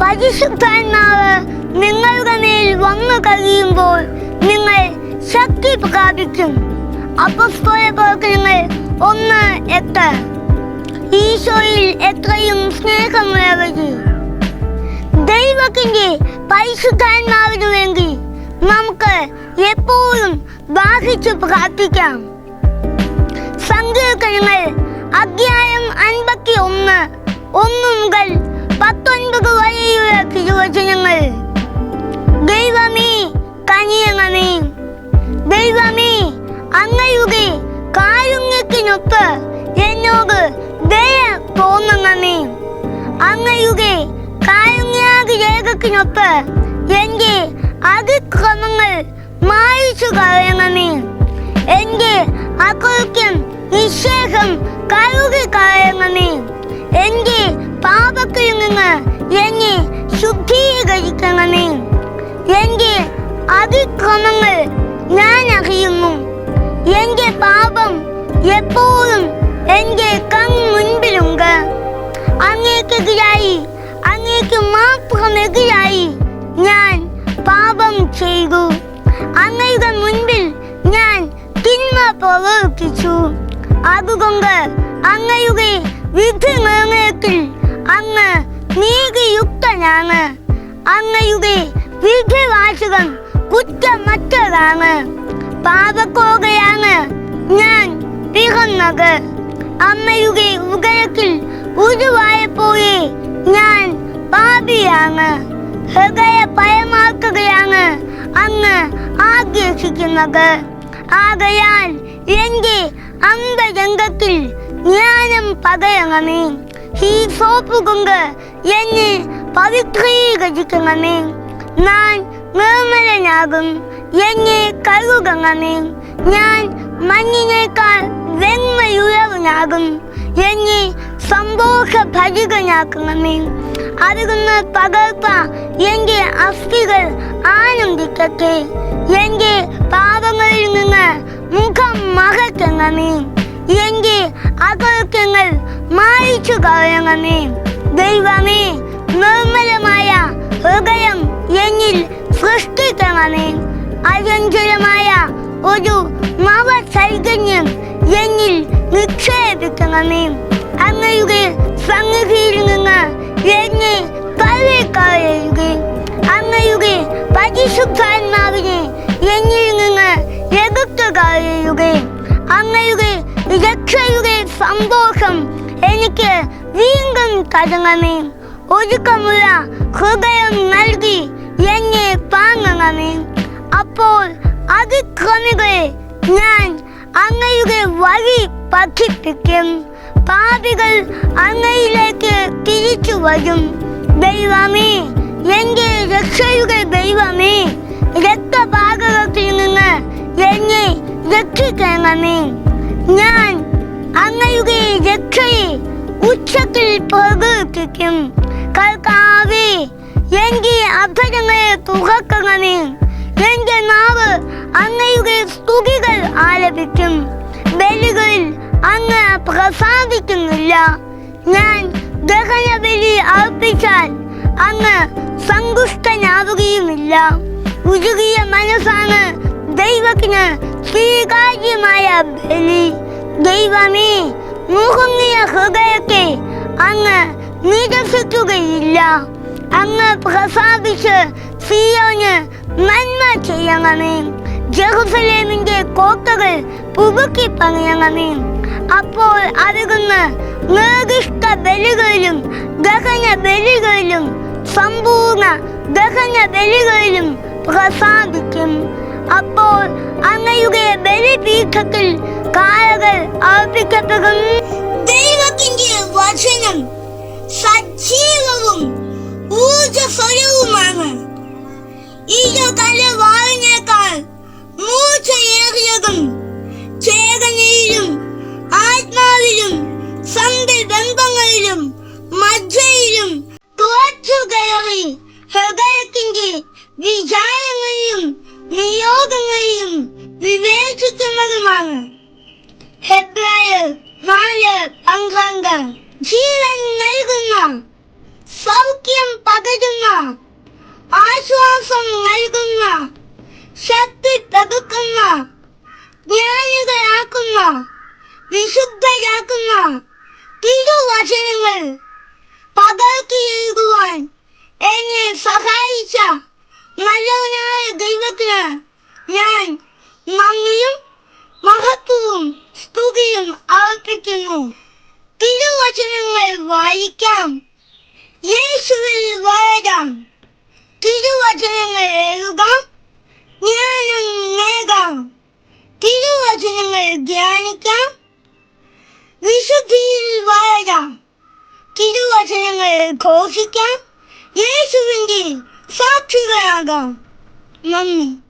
പരിശുദ്ധാത്മാവ് നിങ്ങളുടെ മേൽ വന്നു കഴിയുമ്പോൾ നിങ്ങൾ ശക്തി പ്രാപിക്കും. അപ്പസ്തോല പ്രവർത്തനങ്ങൾ ഒന്ന് എട്ട്. ഈശോയിൽ എത്രയും സ്നേഹമുള്ളവര്. ദൈവത്തിന്റെ പരിശുദ്ധാത്മാവിനു വേണ്ടി നമുക്ക് എപ്പോഴും ദാഹിച്ചു പ്രാർത്ഥിക്കാം. സങ്കീർത്തനങ്ങൾ അധ്യായം അൻപത്തി ഒന്ന് ഒന്ന് മുതൽ പത്തൊൻപത് വരെയുള്ള തിരുവചനങ്ങൾ ദൈവമേ കനിയങ്ങമേ ദൈവമേ അങ്ങയുടെ കാരുണ്യത്തിനൊത്ത് എന്നോട് ദയ തോന്നണമേ. അങ്ങയുടെ കാരുണ്യാതിരേഖത്തിനൊത്ത് എന്റെ അതിക്രമങ്ങൾ മായിച്ചു കളയണമേ. എന്റെ അകൃത്യം നിശേഷം കഴുകി കളയണമേ. എന്റെ പാപത്തിൽ നിന്ന് എന്നെ ശുദ്ധീകരിക്കണമേ. എന്റെ അതിക്രമങ്ങൾ ഞാൻ അറിയുന്നു. എന്റെ പാപം എപ്പോഴും എന്റെ കൺ മുൻപിലുണ്ട്. അങ്ങേക്കെതിരായി അങ്ങേക്ക് മാത്രമെതിരായി ഞാൻ പാപം ചെയ്തു. അങ്ങയുടെ മുൻപിൽ ഞാൻ തിന്മ പ്രവർത്തിച്ചു. അതുകൊണ്ട് അങ്ങയുടെ വിധി നിർണയത്തിൽ இறைவன் குற்றமற்றதாங்க பாவக்கோகையான நான் பிறந்தக அம்மையுடைய உகரத்தில் உருவாய போயே நான் பாபியாங்க ஹெகய பயமாக்குகையாங்க அங்க ஆக்ரேஷிக்குங்க ஆகையால் எங்கே அந்த எங்கத்தில் ஞானம் பகையங்கமே ஹீ சோப்புகுங்க என்னை பவித்ரீகரிக்கங்கமே நான் നിർമ്മലനാകും എന്നെ കഴുകണമേ. ഞാൻ മഞ്ഞിനേക്കാൾ വെണ്മയുള്ളവനാകും. എന്നെ സന്തോഷ ഭരികനാക്കണമേ അതുകൊണ്ട് പകർപ്പ എന്റെ അസ്ഥികൾ ആനന്ദിക്കട്ടെ. എന്റെ പാപങ്ങളിൽ നിന്ന് മുഖം മറക്കണമേ എന്റെ അകൃത്യങ്ങൾ മായിച്ചു കളയണമേ. ദൈവമേ നിർമ്മലമായ ഹൃദയം എന്നിൽ സൃഷ്ടിക്കണമേ അചഞ്ചലമായ ഒരു നവ ചൈതന്യം എന്നിൽ നിക്ഷേപിക്കണമേ. അങ്ങയുടെ സന്നിധിയിൽ നിന്ന് എന്നെ തള്ളിക്കളയുക. അങ്ങയുടെ പരിശുദ്ധാത്മാവിനെ എന്നിൽ നിന്ന് എതിർത്ത് കളയുക. അങ്ങയുടെ രക്ഷയുടെ സന്തോഷം എനിക്ക് വീണ്ടും തരണമേ. ഒരുക്കമുള്ള ഹൃദയം നൽകി എന്നെ പാങ്ങണമേ അപ്പോൾ 아기 거미를 난 앙아육의 와리 바퀴 백겸 바비를 앙아이에게 끼리추 와줌 매일밤이 옛날 역사육의 매일밤이 이랬다 바가가 뛰는가 옛날 역시 강하면 난 앙아육의 역시 എന്റെ അധരങ്ങൾ തുറക്കണമേ എന്റെ നാവ് അങ്ങയുടെ സ്തുതികൾ ആലപിക്കും ബലികളിൽ അങ്ങ് പ്രസാദിക്കുന്നില്ല ഞാൻ ദഹന ബലി അർപ്പിച്ചാൽ അങ്ങ് സന്തുഷ്ടനാവുകയുമില്ല ഉരുകിയ മനസ്സാണ് ദൈവത്തിന് സ്വീകാര്യമായ ബലി ദൈവമേ മുഖങ്ങിയ ഹൃദയത്തെ അങ്ങ് നിരസിക്കുകയില്ല അങ്ങ് പ്രസാദിച്ച് സിയോന് നന്മ ചെയ്യണമേ ജെറുസലേമിന്റെ കോട്ടകൾ പുതുക്കി പണിയണമേ അപ്പോൾ അരുകുന്ന നിർദ്ദിഷ്ട ബലികളിലും ദഹന ബലികളിലും സമ്പൂർണ ദഹന ബലികളിലും പ്രസാദിക്കും. അപ്പോൾ അങ്ങയുടെ ബലിപീഠത്തിൽ കായകൾ അർപ്പിക്കപ്പെടും. ദൈവത്തിന്റെ വചനം ഹൃദയത്തിന്റെ വിചാരങ്ങളെയും നിയോഗങ്ങളെയും വിവേചിക്കുന്നതുമാണ്. ഹെബ്രായർ നാല് പന്ത്രണ്ട് ജീവൻ നൽകുന്ന സൗഖ്യം പകരുന്ന ആശ്വാസം നൽകുന്ന ശക്തി തകർക്കുന്ന ജ്ഞാനികളാക്കുന്ന വിശുദ്ധരാക്കുന്ന തിരുവചനങ്ങൾ എന്നെ സഹായിച്ച നല്ലവനായ ദൈവത്തിന് ഞാൻ നന്ദിയും മഹത്വവും സ്തുതിയും അർപ്പിക്കുന്നു തിരുവചനങ്ങൾ വായിക്കാം യേശുവിൽ വളരാം തിരുവചനങ്ങൾ എഴുതാം ജ്ഞാനം നേടാം തിരുവചനങ്ങൾ ധ്യാനിക്കാം വിശുദ്ധിയിൽ വളരാം തിരുവചനങ്ങൾ ഘോഷിക്കാം 예수님께 사투를 하고, 맘니.